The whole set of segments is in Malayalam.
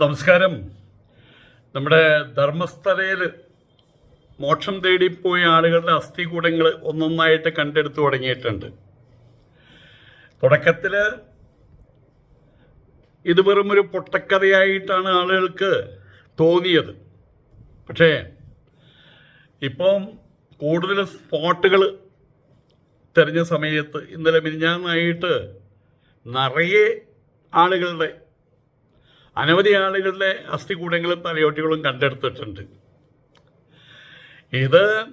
നമസ്കാരം. നമ്മുടെ ധർമ്മസ്ഥലയിൽ മോക്ഷം തേടിപ്പോയ ആളുകളുടെ അസ്ഥികൂടങ്ങൾ ഒന്നൊന്നായിട്ട് കണ്ടെടുത്തു തുടങ്ങിയിട്ടുണ്ട്. തുടക്കത്തിൽ ഇത് വെറും ഒരു പൊട്ടക്കഥയായിട്ടാണ് ആളുകൾക്ക് തോന്നിയത്. പക്ഷേ ഇപ്പം കൂടുതൽ സ്പോട്ടുകൾ തെരഞ്ഞ സമയത്ത് ഇന്നലെ മിനിഞ്ഞാന്നായിട്ട് നിറയെ ആളുകളുടെ അനവധി ആളുകളുടെ അസ്ഥികൂടങ്ങളും തലയോട്ടികളും കണ്ടെടുത്തിട്ടുണ്ട്. ഇത്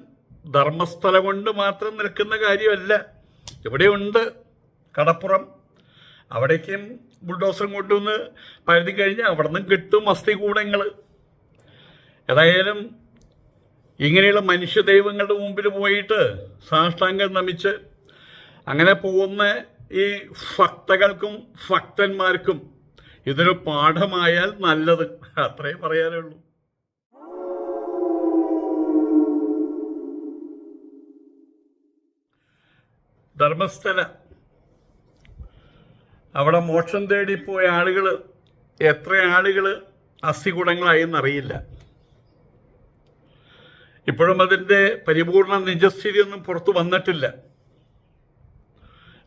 ധർമ്മസ്ഥലം കൊണ്ട് മാത്രം നിൽക്കുന്ന കാര്യമല്ല. ഇവിടെയുണ്ട് കടപ്പുറം. അവിടേക്കും ബുൾഡോസറും കൊണ്ടുവന്ന് പരുതി കഴിഞ്ഞ് അവിടെ നിന്നും കിട്ടും അസ്ഥികൂടങ്ങൾ. ഏതായാലും ഇങ്ങനെയുള്ള മനുഷ്യ ദൈവങ്ങളുടെ മുമ്പിൽ പോയിട്ട് സാഷ്ടാംഗം നമിച്ച് അങ്ങനെ പോകുന്ന ഈ ഭക്തകൾക്കും ഭക്തന്മാർക്കും ഇതൊരു പാഠമായാൽ നല്ലത്. അത്രേ പറയാനുള്ളൂ. ധർമ്മസ്ഥല. അവിടെ മോക്ഷം തേടിപ്പോയ ആളുകൾ എത്ര ആളുകൾ അസ്ഥികുടങ്ങളായെന്നറിയില്ല ഇപ്പോഴും അതിന്റെ പരിപൂർണ നിജസ്ഥിതി ഒന്നും പുറത്തു വന്നിട്ടില്ല.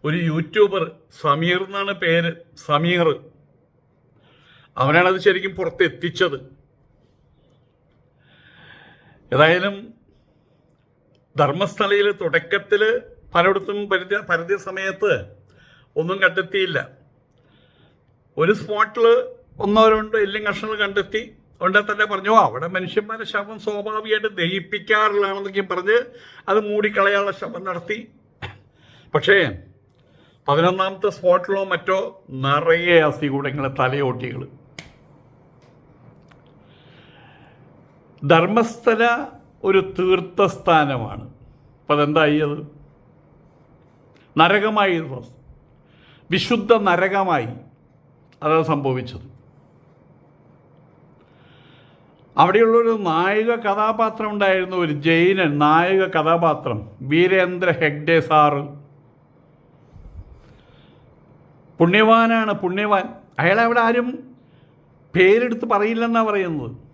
ഒരു യൂട്യൂബർ സമീർ എന്നാണ് പേര് സമീർ. അവനാണത് ശരിക്കും പുറത്തെത്തിച്ചത്. ഏതായാലും ധർമ്മസ്ഥലയിൽ തുടക്കത്തിൽ പലയിടത്തും പരിധി പരിധി സമയത്ത് ഒന്നും കണ്ടെത്തിയില്ല. ഒരു സ്പോട്ടിൽ ഒന്നോ രണ്ടോ എല്ലും കഷ്ണങ്ങൾ കണ്ടെത്തി. ഉണ്ടെ തന്നെ പറഞ്ഞു അവിടെ മനുഷ്യന്മാരെ ശവം സ്വാഭാവികമായിട്ട് ദഹിപ്പിക്കാറുള്ളതാണെന്നൊക്കെ പറഞ്ഞ് അത് മൂടിക്കളയാനുള്ള ശവം നടത്തി. പക്ഷേ പതിനൊന്നാമത്തെ സ്പോട്ടിലോ മറ്റോ നിറയെ അസ്ഥികൂടങ്ങളെ തലയോട്ടികൾ ധർമ്മസ്ഥല ഒരു തീർത്ഥസ്ഥാനമാണ്. അപ്പം അതെന്തായി അത്? നരകമായി. വിശുദ്ധ നരകമായി അതാണ് സംഭവിച്ചത്. അവിടെയുള്ളൊരു നായക കഥാപാത്രം ഉണ്ടായിരുന്നു ഒരു ജൈനൻ നായക കഥാപാത്രം വീരേന്ദ്ര ഹെഗ്ഡെ സാറ് പുണ്യവാനാണ് പുണ്യവാൻ. അയാളെ അവിടെ ആരും പേരെടുത്ത് പറയില്ലെന്നാണ് പറയുന്നത്.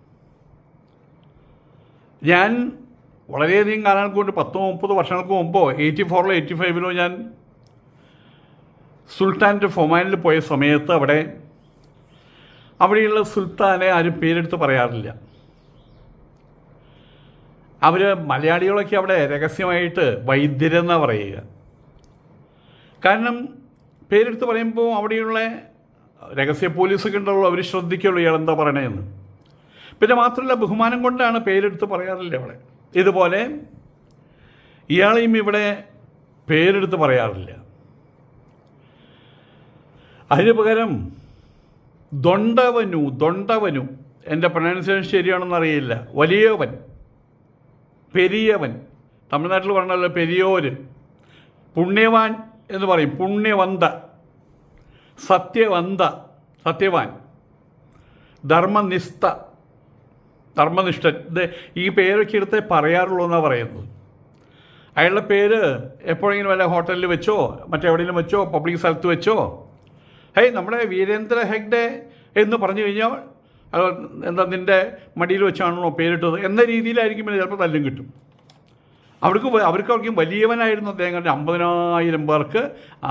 ഞാൻ വളരെയധികം കാലങ്ങൾക്ക് കൊണ്ട് പത്തോ മുപ്പത് വർഷങ്ങൾക്ക് മുമ്പോ എയ്റ്റി ഫോറിലോ എയ്റ്റി ഫൈവിലോ ഞാൻ സുൽത്താന്റെ ഫൊമാനിൽ പോയ സമയത്ത് അവിടെ അവിടെയുള്ള സുൽത്താനെ ആരും പേരെടുത്ത് പറയാറില്ല. അവർ മലയാളികളൊക്കെ അവിടെ രഹസ്യമായിട്ട് വൈദ്യരെന്നാണ് പറയുക. കാരണം പേരെടുത്ത് പറയുമ്പോൾ അവിടെയുള്ള രഹസ്യ പോലീസൊക്കെ ഉണ്ടല്ലോ അവർ ശ്രദ്ധിക്കുള്ളൂ ഇയാൾ എന്താ പറയണതെന്ന് പിന്നെ മാത്രമല്ല ബഹുമാനം കൊണ്ടാണ് പേരെടുത്ത് പറയാറില്ല അവിടെ ഇതുപോലെ ഇയാളെയും ഇവിടെ പേരെടുത്ത് പറയാറില്ല. അതിന് പകരം ദൊണ്ടവനു ദൊണ്ടവനു. എന്റെ പ്രൊനൗൺസിയേഷൻ ശരിയാണെന്ന് അറിയില്ല. വലിയവൻ പെരിയവൻ. തമിഴ്നാട്ടിൽ പറഞ്ഞല്ലോ പെരിയോര്. പുണ്യവാൻ എന്ന് പറയും. പുണ്യവന്ത സത്യവന്ത സത്യവാൻ. ധർമ്മനിഷ്ഠ. ധർമ്മനിഷ്ഠൻ. ഇത് ഈ പേരൊക്കെ എടുത്തേ പറയാറുള്ളൂ എന്നാണ് പറയുന്നത്. അയാളുടെ പേര് എപ്പോഴെങ്കിലും വല്ല ഹോട്ടലിൽ വെച്ചോ മറ്റെവിടെയെങ്കിലും വെച്ചോ പബ്ലിക് സ്ഥലത്ത് വെച്ചോ? ഹേയ് നമ്മുടെ വീരേന്ദ്ര ഹെഗ്ഡെ എന്ന് പറഞ്ഞു കഴിഞ്ഞാൽ എന്താ നിന്റെ മടിയിൽ വെച്ചാണല്ലോ പേരിട്ടത് എന്ന രീതിയിലായിരിക്കും പിന്നെ ചിലപ്പോൾ തല്ലും കിട്ടും. അവർക്ക് അവർക്ക് അവർക്കൊക്കെ വലിയവനായിരുന്നു അദ്ദേഹം. അമ്പതിനായിരം പേർക്ക്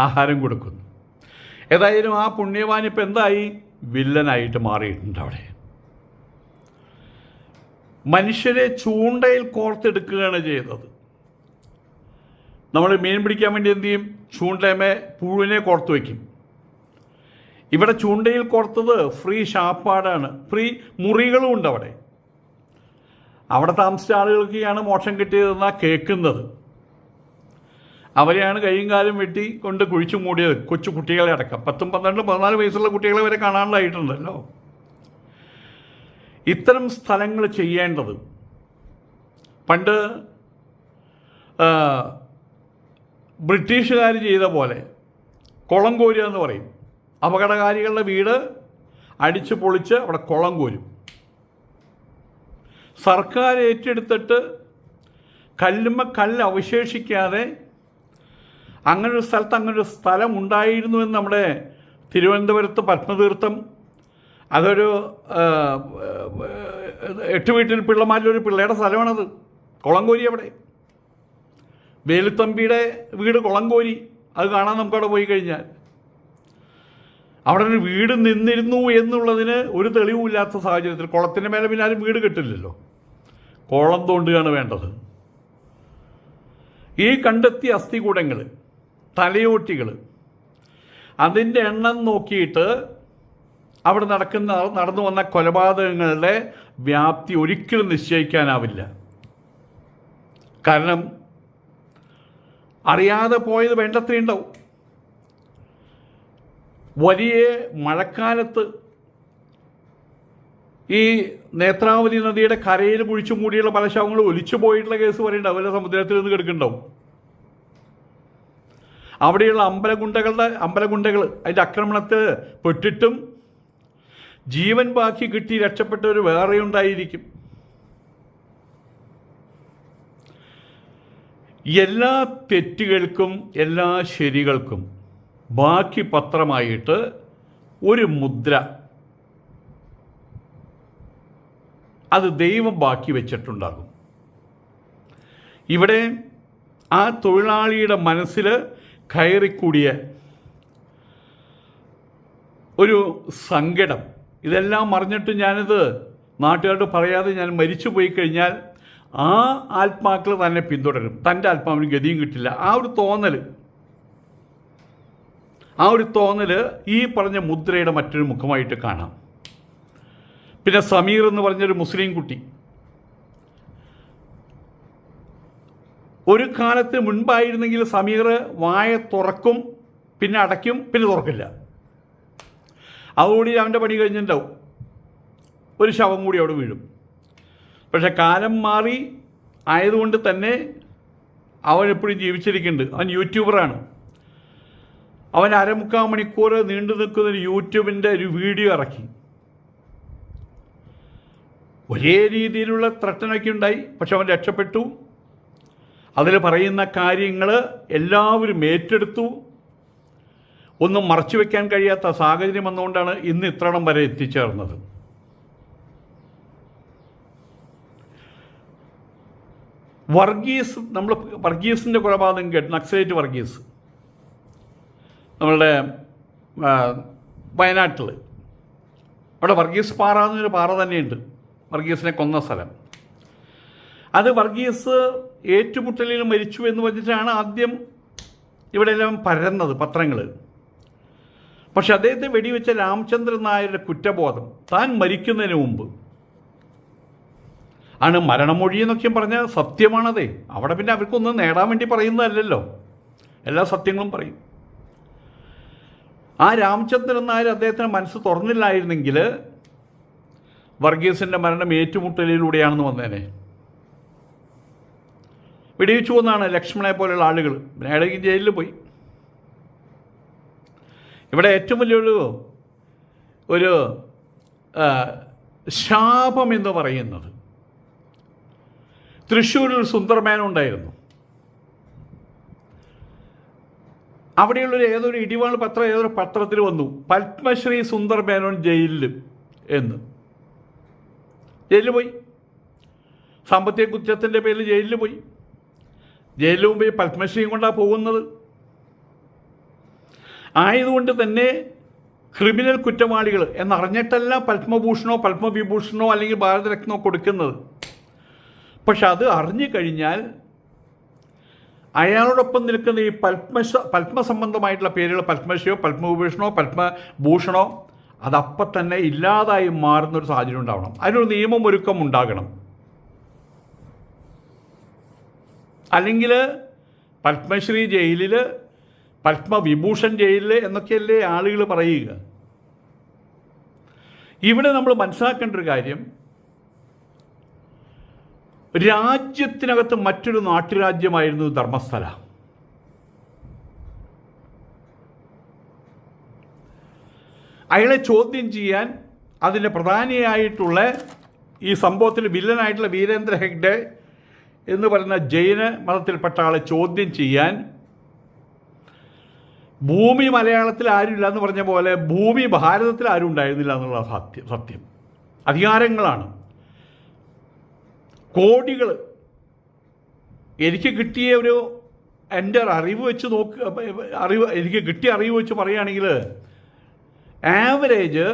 ആഹാരം കൊടുക്കുന്നു. ഏതായാലും ആ പുണ്യവാൻ ഇപ്പം എന്തായി? വില്ലനായിട്ട് മാറിയിട്ടുണ്ട് അവിടെ. മനുഷ്യരെ ചൂണ്ടയിൽ കോർത്തെടുക്കുകയാണ് ചെയ്തത്. നമ്മൾ മീൻ പിടിക്കാൻ വേണ്ടി എന്ത് ചെയ്യും? ചൂണ്ടയമേ പുഴുവിനെ കോർത്ത് വയ്ക്കും. ഇവിടെ ചൂണ്ടയിൽ കോർത്തത് ഫ്രീ ഷാപ്പാടാണ്. ഫ്രീ മുറികളും ഉണ്ട് അവിടെ. അവിടെ താമസിച്ച ആളുകൾക്കാണ് മോക്ഷം കിട്ടിയതെന്നാണ് കേൾക്കുന്നത്. അവരെയാണ് കൈയും കാലം വെട്ടി കൊണ്ട് കുഴിച്ചു മൂടിയത്. കൊച്ചു കുട്ടികളെ അടക്കം. പത്തും പന്ത്രണ്ടും പതിനാല് വയസ്സുള്ള കുട്ടികളെ വരെ കാണാനുള്ളതായിട്ടുണ്ടല്ലോ. ഇത്തരം സ്ഥലങ്ങൾ ചെയ്യേണ്ടത്. പണ്ട് ബ്രിട്ടീഷുകാർ ചെയ്ത പോലെ കുളം കോരുക എന്ന് പറയും. അപകടകാരികളുടെ വീട് അടിച്ച് പൊളിച്ച് അവിടെ കുളം കോരും. സർക്കാർ ഏറ്റെടുത്തിട്ട് കല്ലുമ്മ കല്ല് അവശേഷിക്കാതെ അങ്ങനൊരു സ്ഥലത്ത് അങ്ങനൊരു സ്ഥലം ഉണ്ടായിരുന്നു എന്ന് നമ്മുടെ തിരുവനന്തപുരത്ത് പത്മതീർത്ഥം അതൊരു എട്ട് വീട്ടിൽ പിള്ളമാരിലൊരു പിള്ളയുടെ സ്ഥലമാണത്. കുളങ്കോരി അവിടെ. വേലുത്തമ്പിയുടെ വീട് കുളങ്കോരി. അത് കാണാൻ നമുക്കവിടെ പോയി കഴിഞ്ഞാൽ. അവിടെ ഒരു വീട് നിന്നിരുന്നു എന്നുള്ളതിന് ഒരു തെളിവുമില്ലാത്ത സാഹചര്യത്തിൽ കുളത്തിന്റെ മേലെ പിന്നെ ആരും വീട് കെട്ടില്ലല്ലോ. കോളം തോണ്ടുകയാണ് വേണ്ടത്. ഈ കണ്ടെത്തിയ അസ്ഥികൂടങ്ങൾ തലയോട്ടികൾ അതിന്റെ എണ്ണം നോക്കിയിട്ട് അവിടെ നടക്കുന്ന നടന്നു വന്ന കൊലപാതകങ്ങളുടെ വ്യാപ്തി ഒരിക്കലും നിശ്ചയിക്കാനാവില്ല. കാരണം അറിയാതെ പോയത് വേണ്ടത്രയുണ്ടാവും വലിയ മഴക്കാലത്ത് ഈ നേത്രാവതി നദിയുടെ കരയിൽ കുഴിച്ചു മൂടിയുള്ള പല ശവങ്ങളും ഒലിച്ചു പോയിട്ടുള്ള കേസ് പറയുന്നുണ്ട് അവരുടെ സമുദ്രത്തിൽ നിന്ന് കിടക്കുന്നുണ്ടാവും. അവിടെയുള്ള അമ്പലഗുണ്ടകളുടെ അമ്പലഗുണ്ടകൾ അതിന്റെ ആക്രമണത്തിൽ പെട്ടിട്ടും ജീവൻ ബാക്കി കിട്ടി രക്ഷപ്പെട്ടവർ വേറെ ഉണ്ടായിരിക്കും. എല്ലാ തെറ്റുകൾക്കും എല്ലാ ശരികൾക്കും ബാക്കി പത്രമായിട്ട് ഒരു മുദ്ര. അത് ദൈവം ബാക്കി വെച്ചിട്ടുണ്ടാകും. ഇവിടെ ആ തൊഴിലാളിയുടെ മനസ്സിൽ കയറിക്കൂടിയ ഒരു സങ്കടം. ഇതെല്ലാം അറിഞ്ഞിട്ട് ഞാനിത് നാട്ടുകാരോട് പറയാതെ ഞാൻ മരിച്ചു പോയി കഴിഞ്ഞാൽ ആ ആത്മാക്കൾ തന്നെ പിന്തുടരും. തന്റെ ആത്മാവിന് ഗതിയും കിട്ടില്ല. ആ ഒരു തോന്നൽ ആ ഒരു തോന്നൽ ഈ പറഞ്ഞ മുദ്രയുടെ മറ്റൊരു മുഖമായിട്ട് കാണാം. പിന്നെ സമീർ എന്ന് പറഞ്ഞൊരു മുസ്ലിം കുട്ടി. ഒരു കാലത്ത് മുൻപായിരുന്നെങ്കിൽ സമീർ വായ തുറക്കും പിന്നെ അടയ്ക്കും പിന്നെ തുറക്കില്ല. അതുകൂടി അവന്റെ പണി കഴിഞ്ഞിട്ടുണ്ടാവും. ഒരു ശവം കൂടി അവിടെ വീഴും. പക്ഷെ കാലം മാറി ആയതുകൊണ്ട് തന്നെ അവൻ എപ്പോഴും ജീവിച്ചിരിക്കുന്നുണ്ട്. അവൻ യൂട്യൂബറാണ്. അവൻ അരമുക്കാൽ മണിക്കൂർ നീണ്ടു നിൽക്കുന്ന ഒരു യൂട്യൂബിന്റെ ഒരു വീഡിയോ ഇറക്കി. ഒരേ രീതിയിലുള്ള ത്രട്ടനൊക്കെ ഉണ്ടായി. പക്ഷെ അവൻ രക്ഷപ്പെട്ടു. അതിൽ പറയുന്ന കാര്യങ്ങൾ എല്ലാവരും ഏറ്റെടുത്തു. ഒന്നും മറച്ചു വെക്കാൻ കഴിയാത്ത സാഹചര്യം വന്നുകൊണ്ടാണ് ഇന്ന് ഇത്രണം വരെ എത്തിച്ചേർന്നത്. വർഗീസ് നമ്മൾ വർഗീസിന്റെ കൊലപാതകം കേട്ട് നക്സലേറ്റ് വർഗീസ് നമ്മളുടെ വയനാട്ടിൽ. അവിടെ വർഗീസ് പാറ എന്നൊരു പാറ തന്നെയുണ്ട്. വർഗീസിനെ കൊന്ന സ്ഥലം. അത് വർഗീസ് ഏറ്റുമുട്ടലിൽ മരിച്ചു എന്ന് പറഞ്ഞിട്ടാണ് ആദ്യം ഇവിടെ എല്ലാം പരന്നത് പത്രങ്ങൾ പക്ഷെ അദ്ദേഹത്തെ വെടിവെച്ച രാമചന്ദ്രൻ നായരുടെ കുറ്റബോധം താൻ മരിക്കുന്നതിന് മുമ്പ്. ആണ് മരണമൊഴി എന്നൊക്കെ പറഞ്ഞാൽ സത്യമാണതേ. അവിടെ പിന്നെ അവർക്കൊന്നും നേടാൻ വേണ്ടി പറയുന്നതല്ലല്ലോ. എല്ലാ സത്യങ്ങളും പറയും. ആ രാമചന്ദ്രൻ നായർ അദ്ദേഹത്തിന് മനസ്സ് തുറന്നില്ലായിരുന്നെങ്കിൽ വർഗീസിന്റെ മരണം ഏറ്റുമുട്ടലിലൂടെയാണെന്ന് വന്നേനെ. വെടിവെച്ചു എന്നാണ് ലക്ഷ്മണനെ പോലെയുള്ള ആളുകൾ പിന്നെ ജയിലിൽ പോയി. ഇവിടെ ഏറ്റവും വലിയൊരു ഒരു ശാപം എന്ന് പറയുന്നത്. തൃശ്ശൂരിൽ ഒരു സുന്ദർമേനോൻ ഉണ്ടായിരുന്നു. അവിടെയുള്ളൊരു ഏതൊരു ഇടിവാൾ പത്രം ഏതൊരു പത്രത്തിൽ വന്നു പത്മശ്രീ സുന്ദർ മേനോൻ ജയിലിൽ എന്ന്. ജയിലിൽ പോയി. സാമ്പത്തിക കുറ്റത്തിന്റെ പേരിൽ ജയിലിൽ പോയി. ജയിലിൽ പത്മശ്രീ പത്മശ്രീയും കൊണ്ടാണ് പോകുന്നത്. ആയതുകൊണ്ട് തന്നെ ക്രിമിനൽ കുറ്റവാളികൾ എന്നറിഞ്ഞിട്ടല്ല പത്മഭൂഷണോ പത്മവിഭൂഷണോ അല്ലെങ്കിൽ ഭാരതരത്നോ കൊടുക്കുന്നത്. പക്ഷെ അത് അറിഞ്ഞു കഴിഞ്ഞാൽ അയാളോടൊപ്പം നിൽക്കുന്ന ഈ പത്മശ പത്മസംബന്ധമായിട്ടുള്ള പേരുകൾ പത്മശ്രീയോ പത്മഭൂഷണോ പത്മഭൂഷണോ അതപ്പം തന്നെ ഇല്ലാതായി മാറുന്നൊരു സാഹചര്യം ഉണ്ടാവണം. അതിനൊരു നിയമമൊരുക്കം ഉണ്ടാകണം. അല്ലെങ്കിൽ പത്മശ്രീ ജയിലിൽ പത്മവിഭൂഷൺ ജയിലിൽ എന്നൊക്കെയല്ലേ ആളുകൾ പറയുക. ഇവിടെ നമ്മൾ മനസ്സിലാക്കേണ്ട ഒരു കാര്യം രാജ്യത്തിനകത്ത് മറ്റൊരു നാട്ടുരാജ്യമായിരുന്നു ധർമ്മസ്ഥല. അയാളെ ചോദ്യം ചെയ്യാൻ അതിന്റെ പ്രധാനിയായിട്ടുള്ള ഈ സംഭവത്തിൽ വില്ലനായിട്ടുള്ള വീരേന്ദ്ര ഹെഗ്ഡെ എന്ന് പറയുന്ന ജൈന മതത്തിൽപ്പെട്ട ആളെ ചോദ്യം ചെയ്യാൻ ഭൂമി മലയാളത്തിൽ ആരുമില്ല എന്ന് പറഞ്ഞ പോലെ ഭൂമി ഭാരതത്തിൽ ആരും ഉണ്ടായിരുന്നില്ല എന്നുള്ള സത്യം സത്യം. അധികാരങ്ങളാണ്. കോടികൾ. എനിക്ക് കിട്ടിയ ഒരു എന്റെ അറിവ് വെച്ച് നോക്ക് അറിവ് എനിക്ക് കിട്ടിയ അറിവ് വെച്ച് പറയുകയാണെങ്കിൽ ആവറേജ്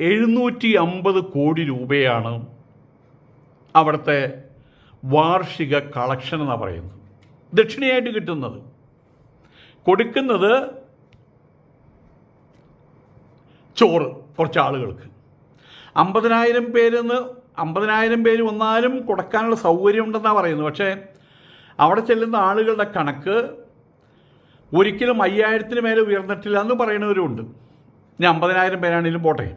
എഴുന്നൂറ്റി അമ്പത് കോടി രൂപയാണ് അവിടുത്തെ വാർഷിക കളക്ഷൻ എന്നാണ് പറയുന്നത്. ദക്ഷിണയായിട്ട് കിട്ടുന്നത്. കൊടുക്കുന്നത് ചോറ് കുറച്ച് ആളുകൾക്ക്. അമ്പതിനായിരം നിന്ന് അമ്പതിനായിരം പേര് വന്നാലും കൊടുക്കാനുള്ള സൗകര്യം ഉണ്ടെന്നാണ് പറയുന്നത്. പക്ഷേ അവിടെ ചെല്ലുന്ന ആളുകളുടെ കണക്ക് ഒരിക്കലും അയ്യായിരത്തിന് മേലെ ഉയർന്നിട്ടില്ല എന്ന് പറയുന്നവരുമുണ്ട് ഇനി അമ്പതിനായിരം പേരാണെങ്കിലും പോട്ടെ.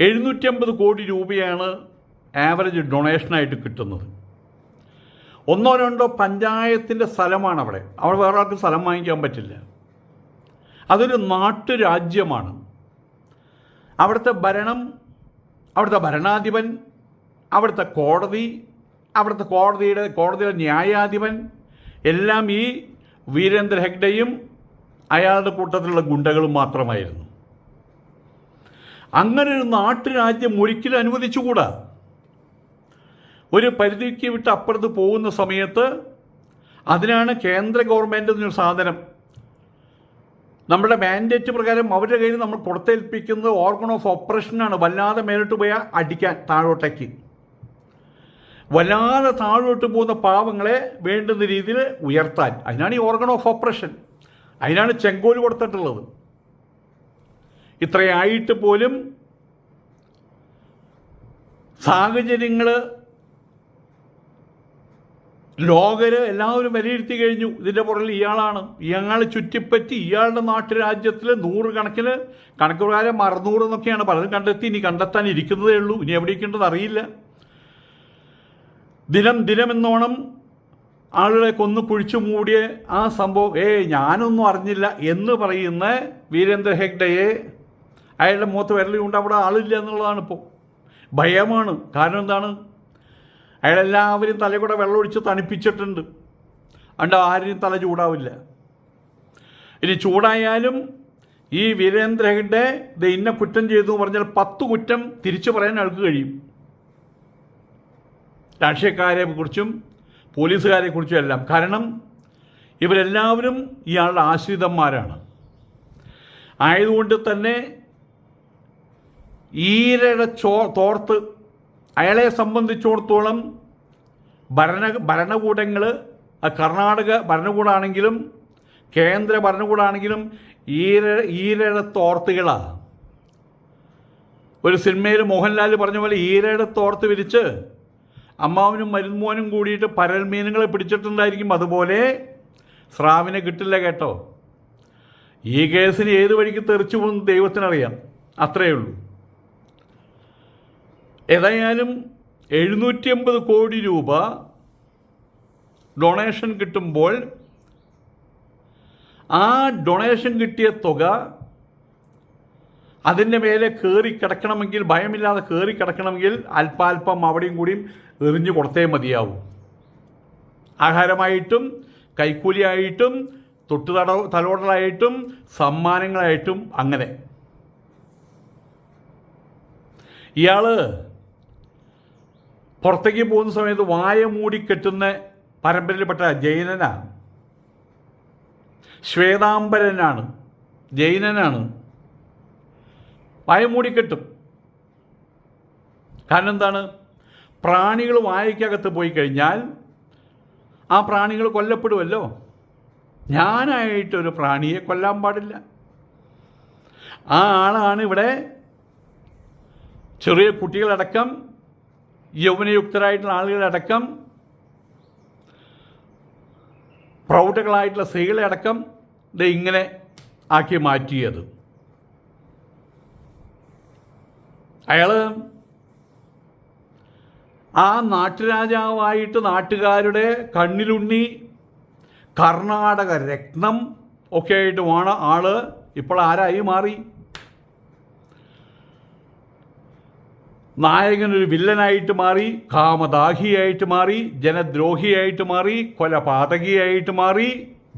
എഴുന്നൂറ്റമ്പത് കോടി രൂപയാണ് ആവറേജ് ഡൊണേഷനായിട്ട് കിട്ടുന്നത്. ഒന്നോ രണ്ടോ പഞ്ചായത്തിന്റെ സ്ഥലമാണ് അവിടെ. അവിടെ വേറെ ആർക്കും സ്ഥലം വാങ്ങിക്കാൻ പറ്റില്ല. അതൊരു നാട്ടുരാജ്യമാണ്. അവിടുത്തെ ഭരണം അവിടുത്തെ ഭരണാധിപൻ അവിടുത്തെ കോടതി അവിടുത്തെ കോടതിയുടെ കോടതിയുടെ ന്യായാധിപൻ എല്ലാം ഈ വീരേന്ദ്ര ഹെഗ്ഡയും അയാളുടെ കൂട്ടത്തിലുള്ള ഗുണ്ടകളും മാത്രമായിരുന്നു. അങ്ങനെ ഒരു നാട്ടുരാജ്യം ഒരിക്കലും അനുവദിച്ചുകൂടാ. ഒരു പരിധിക്ക് വിട്ട് അപ്പുറത്ത് പോകുന്ന സമയത്ത് അതിനാണ് കേന്ദ്ര ഗവൺമെന്റ് എന്നൊരു സാധനം നമ്മുടെ മാൻഡേറ്റ് പ്രകാരം അവരുടെ കയ്യിൽ നമ്മൾ കൊടുത്തേൽപ്പിക്കുന്നത് ഓർഗൺ ഓഫ് ഓപ്പറേഷനാണ് വല്ലാതെ മേലോട്ട് പോയാൽ അടിക്കാൻ താഴോട്ടേക്ക്. വല്ലാതെ താഴോട്ട് പോകുന്ന പാവങ്ങളെ വേണ്ടുന്ന രീതിയിൽ ഉയർത്താൻ. അതിനാണ് ഈ ഓർഗൺ ഓഫ് ഓപ്പറേഷൻ അതിനാണ് ചെങ്കോൽ കൊടുത്തിട്ടുള്ളത്. ഇത്രയായിട്ട് പോലും സാഹചര്യങ്ങൾ ലോകര് എല്ലാവരും വിലയിരുത്തി കഴിഞ്ഞു. ഇതിന്റെ പുറകിൽ ഇയാളാണ്. ഇയാളെ ചുറ്റിപ്പറ്റി ഇയാളുടെ നാട്ടുരാജ്യത്തിൽ നൂറുകണക്കിന് കണക്ക് പ്രകാരം അറുന്നൂറ് എന്നൊക്കെയാണ് പലരും കണ്ടെത്തി. ഇനി കണ്ടെത്താൻ ഇരിക്കുന്നതേ ഉള്ളൂ. ഇനി എവിടേക്കുണ്ടെന്ന് അറിയില്ല. ദിനം ദിനമെന്നോണം ആളുകളെ കൊന്നു കുഴിച്ചു മൂടിയ ആ സംഭവം ഏ ഞാനൊന്നും അറിഞ്ഞില്ല എന്ന് പറയുന്ന വീരേന്ദ്ര ഹെഗ്ഡയെ അയാളുടെ മുഖത്ത് വിരലുകൊണ്ട് അവിടെ ആളില്ല എന്നുള്ളതാണ് ഇപ്പോൾ ഭയമാണ്. കാരണം എന്താണ്? അയാളെല്ലാവരും തലകൂടെ വെള്ളമൊഴിച്ച് തണുപ്പിച്ചിട്ടുണ്ട്. അതുകൊണ്ട് ആരും തല ചൂടാവില്ല. ഇനി ചൂടായാലും ഈ വീരേന്ദ്രയുടെ ഇത് ഇന്ന കുറ്റം ചെയ്തു എന്ന് പറഞ്ഞാൽ പത്ത് കുറ്റം തിരിച്ചു പറയാൻ ആൾക്ക് കഴിയും. രാഷ്ട്രീയക്കാരെ കുറിച്ചും പോലീസുകാരെ കുറിച്ചും എല്ലാം കാരണം ഇവരെല്ലാവരും ഇയാളുടെ ആശ്രിതന്മാരാണ്. ആയതുകൊണ്ട് തന്നെ ഈരയുടെ ചോ തോർത്ത് അയാളെ സംബന്ധിച്ചിടത്തോളം ഭരണ ഭരണകൂടങ്ങൾ കർണാടക ഭരണകൂടാണെങ്കിലും കേന്ദ്ര ഭരണകൂടാണെങ്കിലും ഈര ഈരട തോർത്തുകളാണ് ഒരു സിനിമയിൽ മോഹൻലാൽ പറഞ്ഞ പോലെ ഈരട തോർത്ത് വിരിച്ച് അമ്മാവനും മരുമോനും കൂടിയിട്ട് പരൽമീനുകളെ പിടിച്ചിട്ടുണ്ടായിരിക്കും. അതുപോലെ സ്രാവിനെ കിട്ടില്ല കേട്ടോ. ഈ കേസിന് ഏത് വഴിക്ക് തെറിച്ചു പോകുന്ന ദൈവത്തിനറിയാം. അത്രയേ ഉള്ളൂ. ഏതായാലും എഴുന്നൂറ്റി അമ്പത് കോടി രൂപ ഡൊണേഷൻ കിട്ടുമ്പോൾ ആ ഡൊണേഷൻ കിട്ടിയ തുക അതിന്റെ മേലെ കയറി കിടക്കണമെങ്കിൽ ഭയമില്ലാതെ കയറി കിടക്കണമെങ്കിൽ അല്പാൽപ്പം അവിടെയും കൂടിയും എറിഞ്ഞു കൊടുത്തേ മതിയാവും. ആഹാരമായിട്ടും കൈക്കൂലിയായിട്ടും തൊട്ടു തട തലോടലായിട്ടും സമ്മാനങ്ങളായിട്ടും അങ്ങനെ. ഇയാൾ പുറത്തേക്ക് പോകുന്ന സമയത്ത് വായ മൂടി കെട്ടുന്ന പരമ്പരയിൽപ്പെട്ട ജൈനനാണ് ശ്വേതാംബരനാണ്. ജൈനനാണ്. വായ മൂടി കെട്ടും. കാരണം എന്താണ്? പ്രാണികൾ വായയ്ക്കകത്ത് പോയി കഴിഞ്ഞാൽ ആ പ്രാണികൾ കൊല്ലപ്പെടുമല്ലോ ഞാനായിട്ടൊരു പ്രാണിയെ കൊല്ലാൻ പാടില്ല. ആ ആളാണ് ഇവിടെ ചെറിയ കുട്ടികളടക്കം യൗവനയുക്തരായിട്ടുള്ള ആളുകളടക്കം പ്രൗഢകളായിട്ടുള്ള സ്ത്രീകളെ അടക്കം ഇത് ഇങ്ങനെ ആക്കി മാറ്റിയത്. അയാൾ ആ നാട്ടുരാജാവായിട്ട് നാട്ടുകാരുടെ കണ്ണിലുണ്ണി കർണാടക രത്നം ഒക്കെ ആയിട്ട് വേണ ആൾ. ഇപ്പോൾ ആരായി മാറി? നായകനൊരു വില്ലനായിട്ട് മാറി കാമദാഹിയായിട്ട് മാറി ജനദ്രോഹിയായിട്ട് മാറി കൊലപാതകിയായിട്ട് മാറി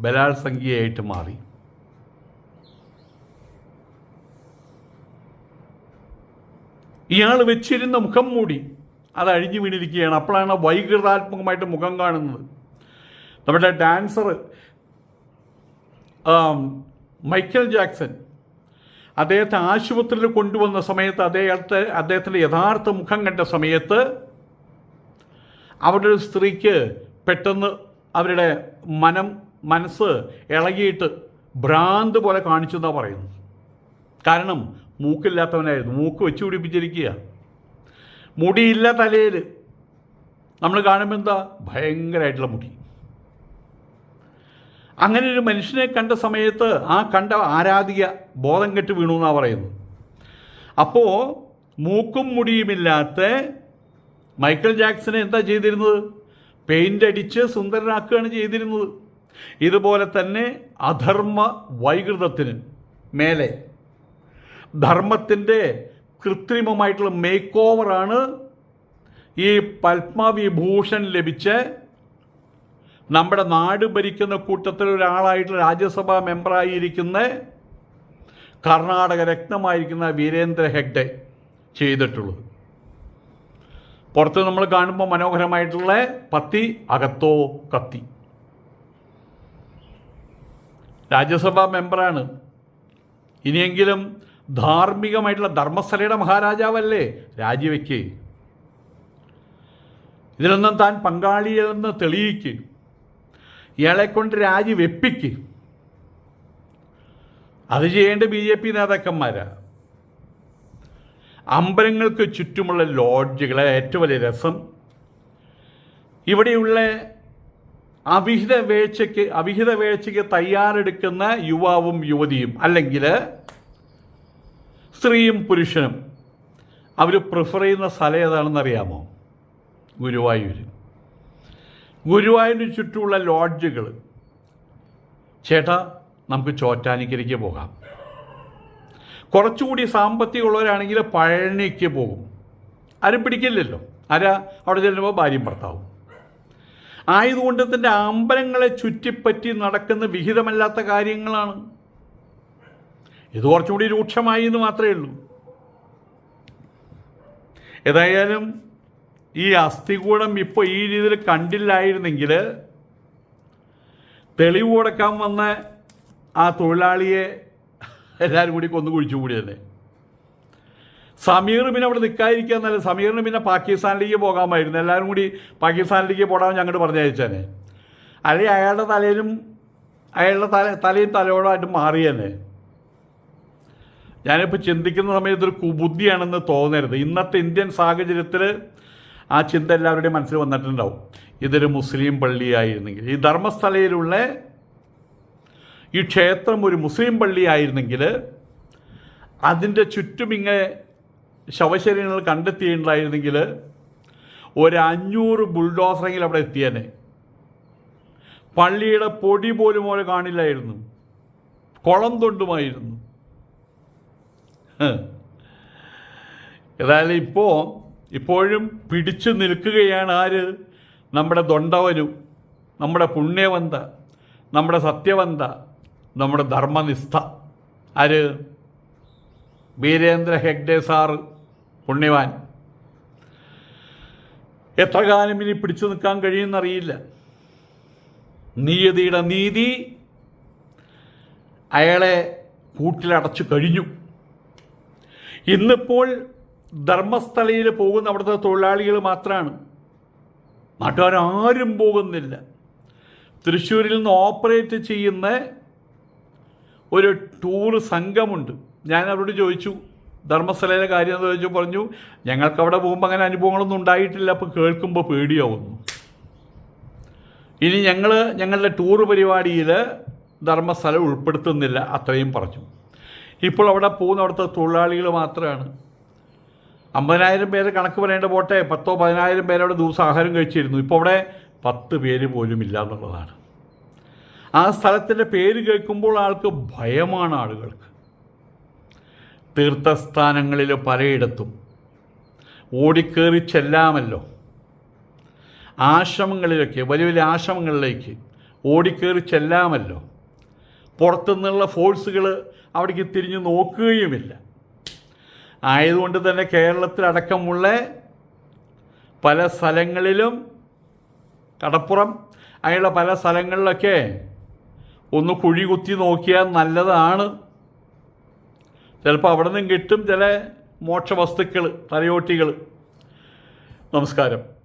ബലാത്സംഗിയായിട്ട് മാറി. ഇയാൾ വെച്ചിരുന്ന മുഖം മൂടി അത് അഴിഞ്ഞു വീണിരിക്കുകയാണ്. അപ്പോഴാണ് വൈകൃതാത്മകമായിട്ട് മുഖം കാണുന്നത്. നമ്മുടെ ഡാൻസർ മൈക്കൽ ജാക്സൺ അദ്ദേഹത്തെ ആശുപത്രിയിൽ കൊണ്ടുവന്ന സമയത്ത് അദ്ദേഹത്തെ അദ്ദേഹത്തിന്റെ യഥാർത്ഥ മുഖം കണ്ട സമയത്ത് അവിടെ ഒരു സ്ത്രീക്ക് പെട്ടെന്ന് അവരുടെ മനം മനസ്സ് ഇളകിയിട്ട് ഭ്രാന്ത് പോലെ കാണിച്ചു എന്നാണ് പറയുന്നത്. കാരണം മൂക്കില്ലാത്തവനായിരുന്നു. മൂക്ക് വെച്ചു പിടിപ്പിച്ചിരിക്കുക. മുടിയില്ല തലയിൽ. നമ്മൾ കാണുമ്പോൾ എന്താ? ഭയങ്കരമായിട്ടുള്ള മുടി. അങ്ങനെ ഒരു മനുഷ്യനെ കണ്ട സമയത്ത് ആ കണ്ട ആരാധിക ബോധം കെട്ട് വീണു എന്നാണ് പറയുന്നത് അപ്പോൾ മൂക്കും മുടിയുമില്ലാത്ത മൈക്കൽ ജാക്സനെ എന്താ ചെയ്തിരുന്നത്? പെയിന്റ് അടിച്ച് സുന്ദരനാക്കുകയാണ് ചെയ്തിരുന്നത്. ഇതുപോലെ തന്നെ അധർമ്മ വൈകൃതത്തിന് മേലെ. ധർമ്മത്തിന്റെ കൃത്രിമമായിട്ടുള്ള മേക്ക് ഓവറാണ് ഈ പത്മവിഭൂഷൺ ലഭിച്ച് നമ്മുടെ നാട് ഭരിക്കുന്ന കൂട്ടത്തിൽ ഒരാളായിട്ട് രാജ്യസഭാ മെമ്പറായിരിക്കുന്ന കർണാടക രക്തമായിരിക്കുന്ന വീരേന്ദ്ര ഹെഗ്ഡെ ചെയ്തിട്ടുള്ളത്. പുറത്ത് നമ്മൾ കാണുമ്പോൾ മനോഹരമായിട്ടുള്ള പത്തി അകത്തോ കത്തി. രാജ്യസഭാ മെമ്പറാണ്. ഇനിയെങ്കിലും ധാർമ്മികമായിട്ടുള്ള ധർമ്മസ്ഥലയുടെ മഹാരാജാവല്ലേ രാജിവെക്ക്. ഇതിലൊന്നും താൻ പങ്കാളിയെന്ന് തെളിയിക്ക്. ഇയാളെ കൊണ്ട് രാജി വെപ്പിക്ക്. അത് ചെയ്യേണ്ട ബി ജെ പി നേതാക്കന്മാരാണ് അമ്പലങ്ങൾക്ക് ചുറ്റുമുള്ള ലോഡ്ജുകളെ ഏറ്റവും വലിയ രസം. ഇവിടെയുള്ള അവിഹിത വേഴ്ചയ്ക്ക് അവിഹിത വേഴ്ചയ്ക്ക് തയ്യാറെടുക്കുന്ന യുവാവും യുവതിയും അല്ലെങ്കിൽ സ്ത്രീയും പുരുഷനും അവർ പ്രിഫർ ചെയ്യുന്ന സ്ഥലം ഏതാണെന്ന് അറിയാമോ ഗുരുവായൂർ ഗുരുവായൂരിന് ചുറ്റുമുള്ള ലോഡ്ജുകൾ. ചേട്ടാ നമുക്ക് ചോറ്റാനിക്കരയ്ക്ക് പോകാം. കുറച്ചുകൂടി സാമ്പത്തികമുള്ളവരാണെങ്കിൽ പഴനിക്ക് പോകും. ആരും പിടിക്കില്ലല്ലോ. ആരാ? അവിടെ ചെല്ലുമ്പോൾ ഭാര്യയും ഭർത്താവും. ആയതുകൊണ്ട് തന്നെ അമ്പലങ്ങളെ ചുറ്റിപ്പറ്റി നടക്കുന്ന വിഹിതമല്ലാത്ത കാര്യങ്ങളാണ്. ഇത് കുറച്ചുകൂടി രൂക്ഷമായി എന്ന് മാത്രമേ ഉള്ളൂ. ഏതായാലും ഈ അസ്ഥികൂടം ഇപ്പോൾ ഈ രീതിയിൽ കണ്ടില്ലായിരുന്നെങ്കിൽ തെളിവ് കൊടുക്കാൻ വന്ന ആ തൊഴിലാളിയെ എല്ലാവരും കൂടി കൊന്നു കുഴിച്ചു കൂടിയല്ലേ സമീർ പിന്നെ അവിടെ നിൽക്കാതിരിക്കുക എന്നല്ല സമീറിന് പിന്നെ പാകിസ്ഥാനിലേക്ക് പോകാമായിരുന്നു. എല്ലാവരും കൂടി പാകിസ്ഥാനിലേക്ക് പോടാൻ ഞങ്ങോട്ട് പറഞ്ഞയച്ചേനെ. അല്ലെങ്കിൽ അയാളുടെ തലയിലും അയാളുടെ തല തലയും തലയോടായിട്ട് മാറിയല്ലേ ഞാനിപ്പോൾ ചിന്തിക്കുന്ന സമയത്ത് ഒരു കുബുദ്ധിയാണെന്ന് തോന്നരുത്. ഇന്നത്തെ ഇന്ത്യൻ സാഹചര്യത്തിൽ ആ ചിന്ത എല്ലാവരുടെയും മനസ്സിൽ വന്നിട്ടുണ്ടാവും. ഇതൊരു മുസ്ലിം പള്ളിയായിരുന്നെങ്കിൽ. ഈ ധർമ്മസ്ഥലയിലുള്ള ഈ ക്ഷേത്രം ഒരു മുസ്ലിം പള്ളിയായിരുന്നെങ്കിൽ അതിന്റെ ചുറ്റും ഇങ്ങനെ ശവശരീരങ്ങൾ കണ്ടെത്തിയിട്ടുണ്ടായിരുന്നെങ്കിൽ ഒരു അഞ്ഞൂറ് ബുൾഡോസറെങ്കിലും അവിടെ എത്തിയേനെ. പള്ളിയുടെ പൊടി പോലും പോലെ കാണില്ലായിരുന്നു. കുളം തൊണ്ടുമായിരുന്നു. ഏതായാലും ഇപ്പോൾ ഇപ്പോഴും പിടിച്ചു നിൽക്കുകയാണ് ആര്? നമ്മുടെ ദൊണ്ടവനു നമ്മുടെ പുണ്യവന്ത നമ്മുടെ സത്യവന്ത നമ്മുടെ ധർമ്മനിഷ്ഠ. ആര്? വീരേന്ദ്ര ഹെഗ്ഡെ സാർ പുണ്യവാൻ. എത്ര കാലം ഇനി പിടിച്ചു നിൽക്കാൻ കഴിയുമെന്നറിയില്ല. നീയതിയുടെ നീതി അയാളെ കൂട്ടിലടച്ചു കഴിഞ്ഞു. ഇന്നിപ്പോൾ ധർമ്മസ്ഥലയിൽ പോകുന്ന അവിടുത്തെ തൊഴിലാളികൾ മാത്രമാണ് നാട്ടുകാരും പോകുന്നില്ല. തൃശ്ശൂരിൽ നിന്ന് ഓപ്പറേറ്റ് ചെയ്യുന്ന ഒരു ടൂർ സംഘമുണ്ട്. ഞാൻ അവരോട് ചോദിച്ചു ധർമ്മസ്ഥലയിലെ കാര്യം എന്ന് ചോദിച്ചു പറഞ്ഞു ഞങ്ങൾക്ക് അവിടെ പോകുമ്പോൾ അങ്ങനെ അനുഭവങ്ങളൊന്നും ഉണ്ടായിട്ടില്ല. അപ്പോൾ കേൾക്കുമ്പോൾ പേടിയാവുന്നു. ഇനി ഞങ്ങൾ ഞങ്ങളുടെ ടൂർ പരിപാടിയിൽ ധർമ്മസ്ഥലം ഉൾപ്പെടുത്തുന്നില്ല അത്രയും പറഞ്ഞു. ഇപ്പോൾ അവിടെ പോകുന്ന അവിടുത്തെ തൊഴിലാളികൾ മാത്രമാണ് അമ്പതിനായിരം പേര് കണക്ക് പറയേണ്ട പോട്ടെ. പത്തോ പതിനായിരം പേരവിടെ ദിവസം ആഹാരം കഴിച്ചിരുന്നു. ഇപ്പോൾ അവിടെ പത്ത് പേര് പോലും ഇല്ല എന്നുള്ളതാണ്. ആ സ്ഥലത്തിന്റെ പേര് കേൾക്കുമ്പോൾ ആൾക്ക് ഭയമാണ് ആളുകൾക്ക്. തീർത്ഥസ്ഥാനങ്ങളിൽ പലയിടത്തും ഓടിക്കേറി ചെല്ലാമല്ലോ. ആശ്രമങ്ങളിലൊക്കെ വലിയ വലിയ ആശ്രമങ്ങളിലേക്ക് ഓടിക്കേറി ചെല്ലാമല്ലോ. പുറത്തുനിന്നുള്ള ഫോഴ്സുകൾ അവിടേക്ക് തിരിഞ്ഞു നോക്കുകയുമില്ല. ആയതുകൊണ്ട് തന്നെ കേരളത്തിലടക്കമുള്ള പല സ്ഥലങ്ങളിലും കടപ്പുറം അങ്ങനെയുള്ള പല സ്ഥലങ്ങളിലൊക്കെ ഒന്ന് കുഴി കുത്തി നോക്കിയാൽ നല്ലതാണ്. ചിലപ്പോൾ അവിടെ നിന്നും കിട്ടും ചില മോക്ഷവസ്തുക്കൾ തലയോട്ടികൾ. നമസ്കാരം.